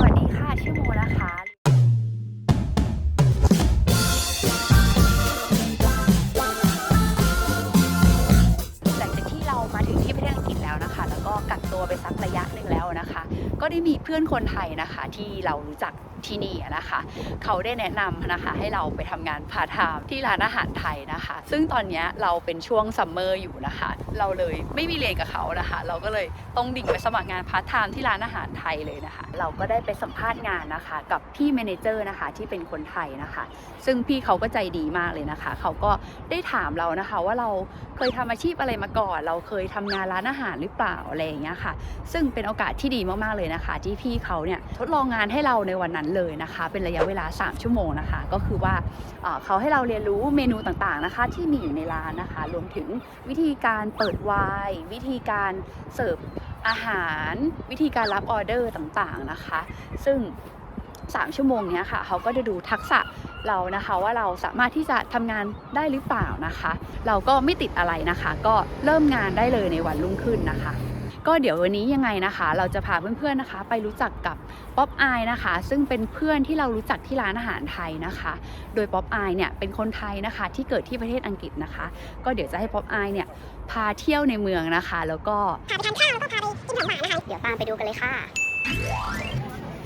สวัสดีค่ะ ชื่อโมนะคะหลังจากที่เรามาถึงที่ประเทศอังกฤษแล้วนะคะ แล้วก็กักตัวไปสักระยะหนึ่งแล้วนะคะ ก็ได้มีเพื่อนคนไทยนะคะ ที่เรารู้จัก ที่นี่นะคะ เขาได้แนะนำนะคะให้เราไปทำงานพาร์ทไทม์ที่ร้านอาหารไทยนะคะ ซึ่งตอนนี้เราเป็นช่วงซัมเมอร์อยู่นะคะ เราเลยไม่มีเรียนกับเขานะคะ เราก็เลยต้องดิ่งไปสมัครงานพาร์ทไทม์ที่ร้านอาหารไทยเลยนะคะ เราก็ได้ไปสัมภาษณ์งานนะคะ กับพี่เมนเจอร์นะคะที่เป็นคนไทยนะคะ ซึ่งพี่เขาก็ใจดีมากเลยนะคะ เขาก็ได้ถามเรานะคะว่าเราเคยทำอาชีพอะไรมาก่อน เราเคยทำงานร้านอาหารหรือเปล่าอะไรอย่างเงี้ยค่ะ ซึ่งเป็นโอกาสที่ดีมากๆเลยนะคะ ที่พี่เขาเนี่ยทดลองงานให้เราในวันนั้นเลยนะคะ เป็นระยะเวลา 3 ชั่วโมงนะคะ ก็คือว่าเขาให้เราเรียนรู้เมนูต่างๆนะคะ ที่มีอยู่ในร้านนะคะ รวมถึงวิธีการเปิดไวน์วิธีการเสิร์ฟอาหาร วิธีการรับออเดอร์ต่างๆนะคะ ซึ่ง 3 ชั่วโมงเนี้ยค่ะเขาก็จะดูทักษะเรานะคะว่าเราสามารถที่จะทำงานได้หรือเปล่านะคะ เราก็ไม่ติดอะไรนะคะ ก็เริ่มงานได้เลยในวันรุ่งขึ้นนะคะ ก็เดี๋ยววันนี้ยังไงนะคะ เราจะพาเพื่อนๆนะคะ ไปรู้จักกับ ป๊อปอายนะคะ ซึ่งเป็นเพื่อนที่เรารู้จักที่ร้านอาหารไทยนะคะ โดยป๊อปอายเนี่ยเป็นคนไทยนะคะ ที่เกิดที่ประเทศอังกฤษนะคะ ก็เดี๋ยวจะให้ป๊อปอายเนี่ยพาเที่ยวในเมืองนะคะ แล้วก็พาไปทานข้าวแล้วก็พาไปกินของหวานนะคะเดี๋ยวตามไปดูกันเลยค่ะ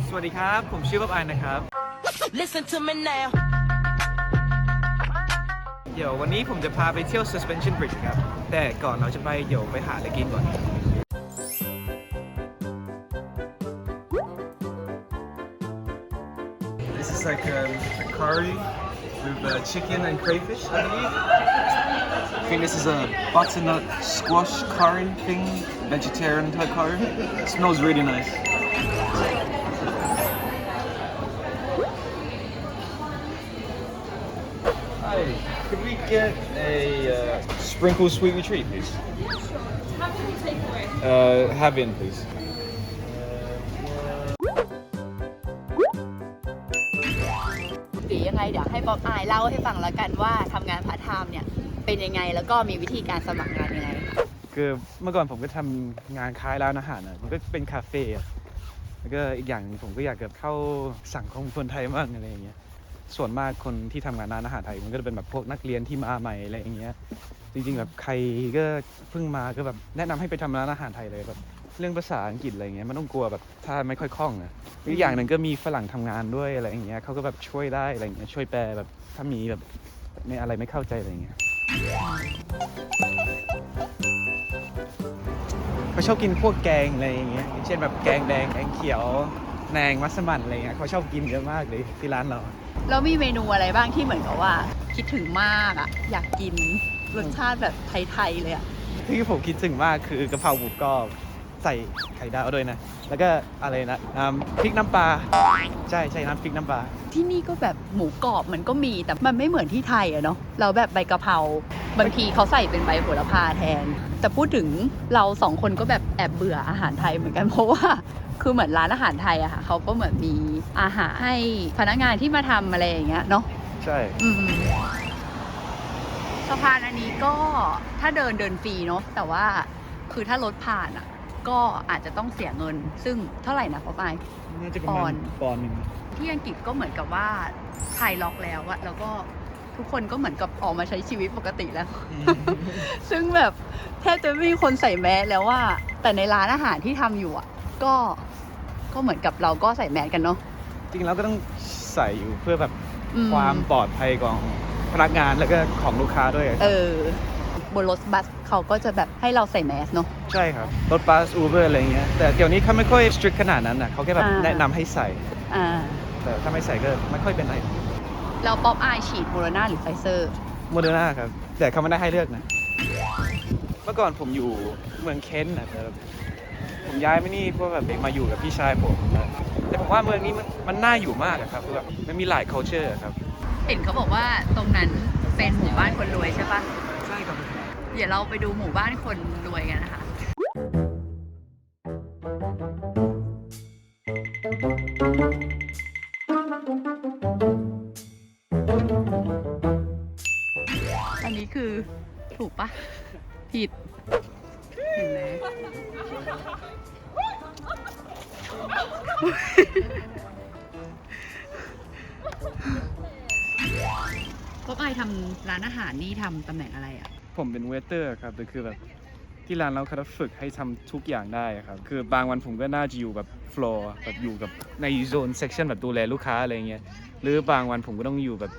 สวัสดีครับ ผมชื่อป๊อบอายนะครับ Listen to me now. เดี๋ยววันนี้ผมจะพาไปเที่ยว suspension bridge ครับ แต่ก่อนเราจะไปเดี๋ยวไปหาอะไรกินก่อน This is like a, a curry with uh, chicken and crayfish, I believe. I think this is a butternut squash curry thing, vegetarian type curry. It smells really nice. Hi, could we get a uh, sprinkle sweet retreat, please? Have in takeaway. Uh, have in, please. หรือยังไงเดี๋ยวให้ป๊อปอายเล่าให้ฟังแล้วกันว่าทำงานพาร์ทไทม์เนี่ยเป็นยังไงแล้วก็มีวิธีการสมัครงานยังไง คือเมื่อก่อนผมก็ทำงานคล้ายร้านอาหารนะมันก็เป็นคาเฟ่อะแล้วก็อีกอย่างหนึ่งผมก็อยากจะเข้าสังคมคนไทยมากอะไรอย่างเงี้ยส่วนมากคนที่ทำงานร้านอาหารไทยมันก็จะเป็นแบบพวกนักเรียนที่มาใหม่อะไรอย่างเงี้ยจริงๆแบบใครก็เพิ่งมาก็แบบแนะนำให้ไปทำร้านอาหารไทยเลยแบบ รื่องภาษาอังกฤษอะไรเงี้ยมันต้องกลัวแบบถ้าไม่ค่อยคล่องอะอีกอย่างหนึ่งก็มีฝรั่งทำงานด้วยอะไรอย่างเงี้ยเขาก็แบบช่วยได้อะไรอย่างเงี้ยช่วยแปลแบบถ้ามีแบบในอะไรไม่เข้าใจอะไรอย่างเงี้ยเขาชอบกินพวกแกงอะไรอย่างเงี้ยอย่างเช่นแบบแกงแดงแกงเขียวแหนงมัสมั่นอะไรเงี้ยเขาชอบกินเยอะมากเลยที่ร้านเราแล้วมีเมนูอะไรบ้างที่เหมือนกับว่า คิดถึงมากอะอยากกินรสชาติแบบไทยๆเลยอะที่ผมคิดถึงมากคือกะเพราหมูกรอบ ใส่ไข่ดาวด้วยนะ แล้วก็อะไรนะน้ำพริกน้ำปลาใช่ใช่น้ำพริกน้ำปลาที่นี่ก็แบบหมูกรอบมันก็มีแต่มันไม่เหมือนที่ไทยอะเนาะเราแบบใบกะเพราบางทีเขาใส่เป็นใบโหระพาแทน แต่พูดถึงเราสองคนก็แบบแอบเบื่ออาหารไทยเหมือนกันเพราะว่าคือเหมือนร้านอาหารไทยอะค่ะเขาก็เหมือนมีอาหารให้พนักงานที่มาทำอะไรอย่างเงี้ยเนาะใช่อืมสะพานอันนี้ก็ถ้าเดินเดินฟรีเนาะแต่ว่าคือถ้ารถผ่านอะ ก็อาจจะต้องเสียเงิน ซึ่งเท่าไหร่นะพ่อปายน่าจะประมาณปอนด์หนึ่งที่อังกฤษก็เหมือนกับว่าคลายล็อกแล้วอะแล้วก็ทุกคนก็เหมือนกับออกมาใช้ชีวิตปกติแล้ว ซึ่งแบบแทบจะไม่มีคนใส่แมสแล้วว่า แต่ในร้านอาหารที่ทำอยู่อะก็ก็เหมือนกับเราก็ใส่แมสกันเนาะจริงๆแล้วก็ต้องใส่อยู่เพื่อแบบอืมความปลอดภัยของพนักงานแล้วก็ของลูกค้าด้วย เออ บนรถบัสเขาก็จะแบบให้เราใส่แมสเนาะ ใช่ครับ รถบัสอูเบอร์อะไรเงี้ย แต่เดี๋ยวนี้เขาไม่ค่อย strict ขนาดนั้นนะเขาแค่แบบอ่า แนะนำให้ใส่ อ่า แต่ถ้าไม่ใส่ก็ไม่ค่อยเป็นไรเราป๊อปอายฉีดโมโรนาหรือไฟเซอร์ โมเดอร์นาครับ แต่เขาไม่ได้ให้เลือกนะ เมื่อก่อนผมอยู่เมืองเคนต์นะแต่แบบผมย้ายมานี่เพราะแบบมาอยู่กับพี่ชายผมนะแต่ผมว่าเมืองนี้มันมันน่าอยู่มากอะครับคือแบบมันมีหลาย culture อะครับ เห็นเขาบอกว่าตรงนั้นเป็นหมู่บ้านคนรวยใช่ปะใช่ครับ เดี๋ยวเราไปดูหมู่บ้านคนรวยกันนะคะอันนี้คือถูกปะผิดเห็นไหมพวกไอทำร้านอาหารนี่ทำตำแหน่งอะไรอะ ผมเป็นเวเตอร์ครับแต่คือแบบที่ร้านเราเขาจะฝึกให้ทำทุกอย่างได้ครับ คือบางวันผมก็น่าจะอยู่แบบฟลอร์แบบอยู่กับในโซนเซ c ชันแบบดูแลลูกค้าอะไรเงี้ย หรือบางวันผมก็ต้องอยู่แบบ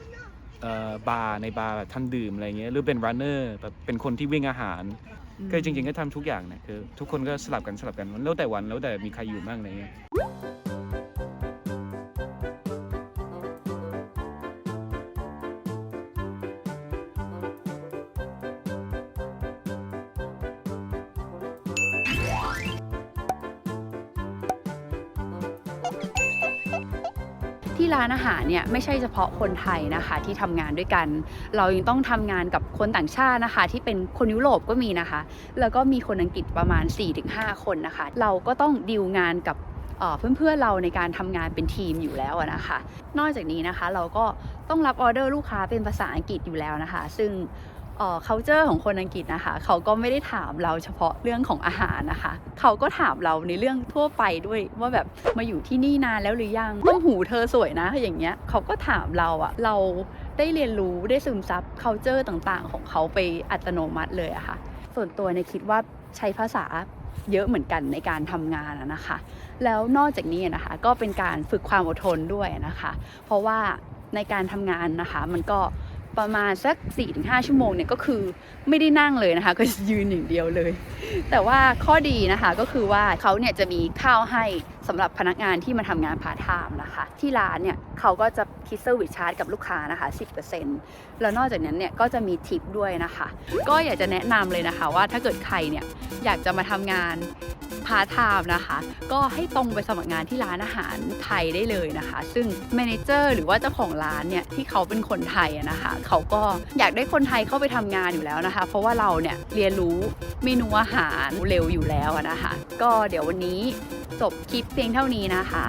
เอ่อบาร์ในบาร์แบบท่านดื่มอะไรเงี้ย หรือเป็นรันเนอร์แบบเป็นคนที่วิ่งอาหารก็จริงๆก็ทำทุกอย่างนะคือทุกคนก็สลับกันสลับกันมันแล้วแต่วันแล้วแต่มีใครอยู่บ้างอะไรเงี้ย ที่ร้านอาหารเนี่ยไม่ใช่เฉพาะคนไทยนะคะที่ทำงานด้วยกัน เรายังต้องทำงานกับคนต่างชาตินะคะ ที่เป็นคนยุโรปก็มีนะคะ แล้วก็มีคนอังกฤษประมาณ 4-5 คนนะคะ เราก็ต้องดีลงานกับเอ่อเพื่อนๆเราในการทำงานเป็นทีมอยู่แล้วนะคะ นอกจากนี้นะคะเราก็ต้องรับออเดอร์ลูกค้าเป็นภาษาอังกฤษอยู่แล้วนะคะ ซึ่ง เออ culture ของคนอังกฤษนะคะ เขาก็ไม่ได้ถามเราเฉพาะเรื่องของอาหารนะคะ เขาก็ถามเราในเรื่องทั่วไปด้วยว่าแบบมาอยู่ที่นี่นานแล้วหรือยังต้มหูเธอสวยนะอย่างเงี้ยเขาก็ถามเราอะเราได้เรียนรู้ได้ซึมซับ culture ต่างๆ ของเขาไปอัตโนมัติเลยอะค่ะ ส่วนตัวเนี่ยคิดว่าใช้ภาษาเยอะเหมือนกันในการทำงานนะคะ แล้วนอกจากนี้นะคะก็เป็นการฝึกความอดทนด้วยนะคะ เพราะว่าในการทำงานนะคะมันก็ ประมาณสัก 4-5 ชั่วโมงเนี่ยก็คือไม่ได้นั่งเลยนะคะ ก็ยืนอย่างเดียวเลย แต่ว่าข้อดีนะคะก็คือว่าเขาเนี่ยจะมีข้าวให้สำหรับพนักงานที่มาทำงานพาร์ทไทม์นะคะ ที่ร้านเนี่ยเขาก็จะคิดเซอร์วิสชาร์จกับลูกค้านะคะ 10%แล้วนอกจากนั้นเนี่ยก็จะมีทิปด้วยนะคะ ก็อยากจะแนะนำเลยนะคะว่าถ้าเกิดใครเนี่ยอยากจะมาทำงาน พาร์ทไทม์นะคะ ก็ให้ตรงไปสมัครงานที่ร้านอาหารไทยได้เลยนะคะ ซึ่งแมเนเจอร์หรือว่าเจ้าของร้านเนี่ยที่เขาเป็นคนไทยนะคะ เขาก็อยากได้คนไทยเข้าไปทำงานอยู่แล้วนะคะ เพราะว่าเราเนี่ยเรียนรู้เมนูอาหารเร็วอยู่แล้วนะคะ ก็เดี๋ยววันนี้จบคลิปเพียงเท่านี้นะคะ